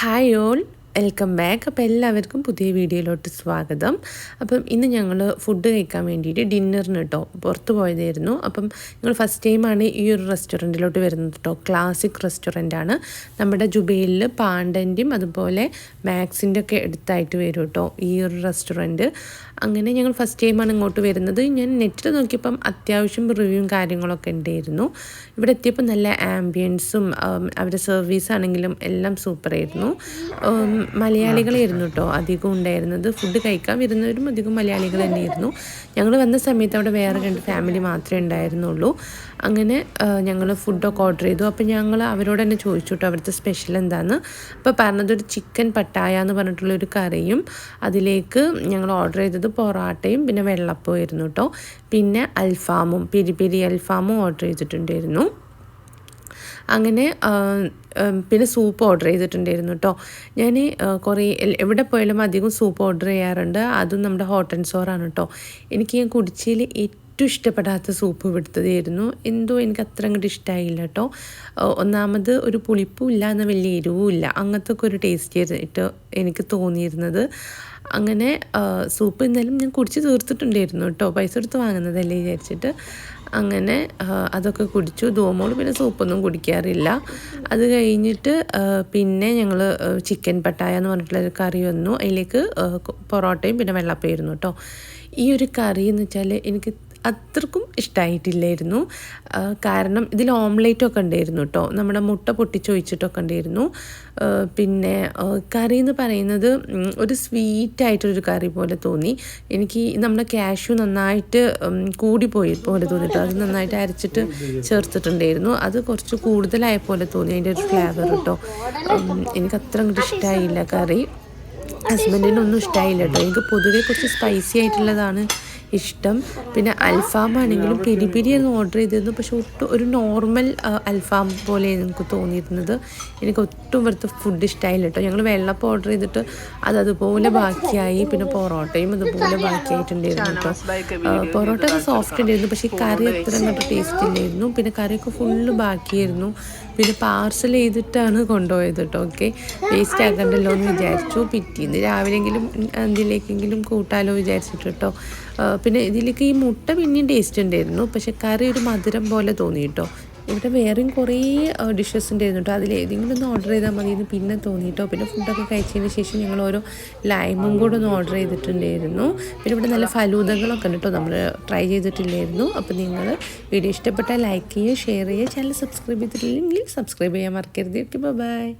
High all welcome back അപ്പോൾ എല്ലാവർക്കും പുതിയ വീഡിയോയിലോട്ട് സ്വാഗതം. അപ്പം ഇന്ന് ഞങ്ങൾ ഫുഡ് കഴിക്കാൻ വേണ്ടിയിട്ട് ഡിന്നറിന് കേട്ടോ പുറത്ത് പോയതായിരുന്നു. അപ്പം ഞങ്ങൾ ഫസ്റ്റ് ടൈമാണ് ഈ ഒരു റെസ്റ്റോറന്റിലോട്ട് വരുന്നത് കേട്ടോ ക്ലാസിക് ആണ്. നമ്മുടെ ജുബൈലിൽ പാണ്ടന്റെയും അതുപോലെ മാക്സിന്റെ ഒക്കെ അടുത്തായിട്ട് വരും കേട്ടോ ഈ ഒരു റെസ്റ്റോറന്റ് അങ്ങനെ ഞങ്ങൾ ഫസ്റ്റ് ടൈമാണ് ഇങ്ങോട്ട് വരുന്നത്. ഞാൻ നെറ്റിൽ നോക്കിയപ്പം അത്യാവശ്യം റിവ്യൂവും കാര്യങ്ങളൊക്കെ ഉണ്ടായിരുന്നു. ഇവിടെ എത്തിയപ്പോൾ നല്ല ആംബിയൻസും അവരുടെ സർവീസ് ആണെങ്കിലും എല്ലാം സൂപ്പറായിരുന്നു മലയാളികളായിരുന്നു കേട്ടോ. അധികം ഉണ്ടായിരുന്നത്. ഫുഡ് കഴിക്കാൻ വരുന്നവരും അധികം മലയാളികൾ തന്നെയായിരുന്നു. ഞങ്ങൾ വന്ന സമയത്ത് അവിടെ വേറെ രണ്ട് ഫാമിലി മാത്രമേ ഉണ്ടായിരുന്നുള്ളൂ. അങ്ങനെ ഞങ്ങൾ ഫുഡൊക്കെ ഓർഡർ ചെയ്തു. അപ്പോൾ ഞങ്ങൾ അവരോട് തന്നെ ചോദിച്ചു കേട്ടോ അവിടുത്തെ സ്പെഷ്യൽ എന്താണെന്ന് അപ്പോൾ പറഞ്ഞതൊരു ചിക്കൻ പട്ടായ എന്ന് പറഞ്ഞിട്ടുള്ളൊരു കറിയും അതിലേക്ക് ഞങ്ങൾ ഓർഡർ ചെയ്തത് പൊറാട്ടയും പിന്നെ വെള്ളപ്പവും കേട്ടോ. പിന്നെ അൽഫാമും പിരി പിരി അൽഫാമും ഓർഡർ ചെയ്തിട്ടുണ്ടായിരുന്നു. അങ്ങനെ പിന്നെ സൂപ്പ് ഓർഡർ ചെയ്തിട്ടുണ്ടായിരുന്നു കേട്ടോ ഞാൻ കുറേ എവിടെ പോയാലും അധികം സൂപ്പ് ഓർഡർ ചെയ്യാറുണ്ട്. അതും നമ്മുടെ ഹോട്ട് ആൻഡ് സോറാണ് കേട്ടോ എനിക്ക് ഞാൻ കുടിച്ചതിൽ ഏറ്റവും ഇഷ്ടപ്പെടാത്ത സൂപ്പ് ഇവിടുത്തതായിരുന്നു. എന്തോ എനിക്ക് അത്ര അങ്ങോട്ട് ഇഷ്ടമായില്ല കേട്ടോ ഒന്നാമത് ഒരു പുളിപ്പും ഇല്ല എന്ന വലിയ എരിവും ഇല്ല. അങ്ങനത്തെ ഒക്കെ ഒരു ടേസ്റ്റ് ആയിട്ട് എനിക്ക് തോന്നിയിരുന്നത്. അങ്ങനെ സൂപ്പ് എന്തായാലും ഞാൻ കുടിച്ച് തീർത്തിട്ടുണ്ടായിരുന്നു കേട്ടോ പൈസ കൊടുത്ത് വാങ്ങുന്നതല്ലേ വിചാരിച്ചിട്ട്. അങ്ങനെ അതൊക്കെ കുടിച്ചു. ധൂമോൾ പിന്നെ സൂപ്പൊന്നും കുടിക്കാറില്ല. അത് കഴിഞ്ഞിട്ട് പിന്നെ ഞങ്ങൾ ചിക്കൻ പട്ടായ എന്ന് പറഞ്ഞിട്ടുള്ളൊരു കറി വന്നു. അതിലേക്ക് പൊറോട്ടയും പിന്നെ വെള്ളപ്പയിരുന്നു കേട്ടോ. ഈ ഒരു കറി എന്ന് വെച്ചാൽ എനിക്ക് അത്രക്കും ഇഷ്ടമായിട്ടില്ലായിരുന്നു കാരണം ഇതിൽ ഓംലേറ്റൊക്കെ ഉണ്ടായിരുന്നു കേട്ടോ നമ്മുടെ മുട്ട പൊട്ടിച്ചൊഴിച്ചിട്ടൊക്കെ ഉണ്ടായിരുന്നു. പിന്നെ കറി എന്ന് പറയുന്നത് ഒരു സ്വീറ്റായിട്ടൊരു കറി പോലെ തോന്നി. എനിക്ക് നമ്മുടെ ക്യാഷ്യൂ നന്നായിട്ട് കൂടിപ്പോയി പോലെ തോന്നിട്ടോ. അത് നന്നായിട്ട് അരച്ചിട്ട് ചേർത്തിട്ടുണ്ടായിരുന്നു. അത് കുറച്ച് കൂടുതലായ പോലെ തോന്നി അതിന്റെ ഒരു ഫ്ലേവർ കേട്ടോ എനിക്ക് അത്ര ഇഷ്ടമായില്ല കറി. ഹസ്ബൻഡിനൊന്നും ഇഷ്ടമായില്ല കേട്ടോ എനിക്ക് പൊതുവേ കുറച്ച് സ്പൈസി ആയിട്ടുള്ളതാണ് ഇഷ്ടം. പിന്നെ അൽഫാം ആണെങ്കിലും പെരി പിരിയായിരുന്നു ഓർഡർ ചെയ്തിരുന്നു. പക്ഷെ ഒട്ടും ഒരു നോർമൽ അൽഫാം പോലെ എനിക്ക് തോന്നിയിരുന്നത്. എനിക്ക് ഒട്ടും ഇവിടുത്തെ ഫുഡ് ഇഷ്ടമായില്ല കേട്ടോ. ഞങ്ങൾ വെള്ളപ്പം ഓർഡർ ചെയ്തിട്ട് അത് അതുപോലെ ബാക്കിയായി. പിന്നെ പൊറോട്ടയും അതുപോലെ ബാക്കിയായിട്ടുണ്ടായിരുന്നു കേട്ടോ. പൊറോട്ട ഒക്കെ സോഫ്റ്റ് ഉണ്ടായിരുന്നു. പക്ഷേ കറി അത്ര അങ്ങോട്ട് ടേസ്റ്റ് ഇല്ലായിരുന്നു. പിന്നെ കറിയൊക്കെ ഫുള്ള് ബാക്കിയായിരുന്നു. പിന്നെ പാർസൽ ചെയ്തിട്ടാണ് കൊണ്ടുപോയത് കേട്ടോ. ഓക്കെ വേസ്റ്റ് ആക്കണ്ടല്ലോ എന്ന് വിചാരിച്ചു. പിറ്റേന്ന് രാവിലെങ്കിലും എന്തിലേക്കെങ്കിലും കൂട്ടാലോ വിചാരിച്ചിട്ട് കേട്ടോ. പിന്നെ ഇതിലേക്ക് ഈ മുട്ട പിന്നെയും ടേസ്റ്റ് ഉണ്ടായിരുന്നു. പക്ഷെ കറി ഒരു മധുരം പോലെ തോന്നി കേട്ടോ. ഇവിടെ വേറെയും കുറേ ഡിഷസ് ഉണ്ടായിരുന്നു കേട്ടോ. അതിൽ ഏതെങ്കിലും ഒന്ന് ഓർഡർ ചെയ്താൽ മതി എന്ന് പിന്നെ തോന്നിയിട്ടോ പിന്നെ ഫുഡൊക്കെ കഴിച്ചതിന് ശേഷം ഞങ്ങൾ ഓരോ ലൈമും കൂടെ ഒന്ന് ഓർഡർ ചെയ്തിട്ടുണ്ടായിരുന്നു. പിന്നെ ഇവിടെ നല്ല ഫലൂതകളൊക്കെ ഉണ്ട് കേട്ടോ. നമ്മൾ ട്രൈ ചെയ്തിട്ടില്ലായിരുന്നു. അപ്പോൾ നിങ്ങൾ വീഡിയോ ഇഷ്ടപ്പെട്ടാൽ ലൈക്ക് ചെയ്യുക ഷെയർ ചെയ്യുക. ചാനൽ സബ്സ്ക്രൈബ് ചെയ്തിട്ടില്ലെങ്കിൽ സബ്സ്ക്രൈബ് ചെയ്യാൻ മറക്കരുത്. Okay bye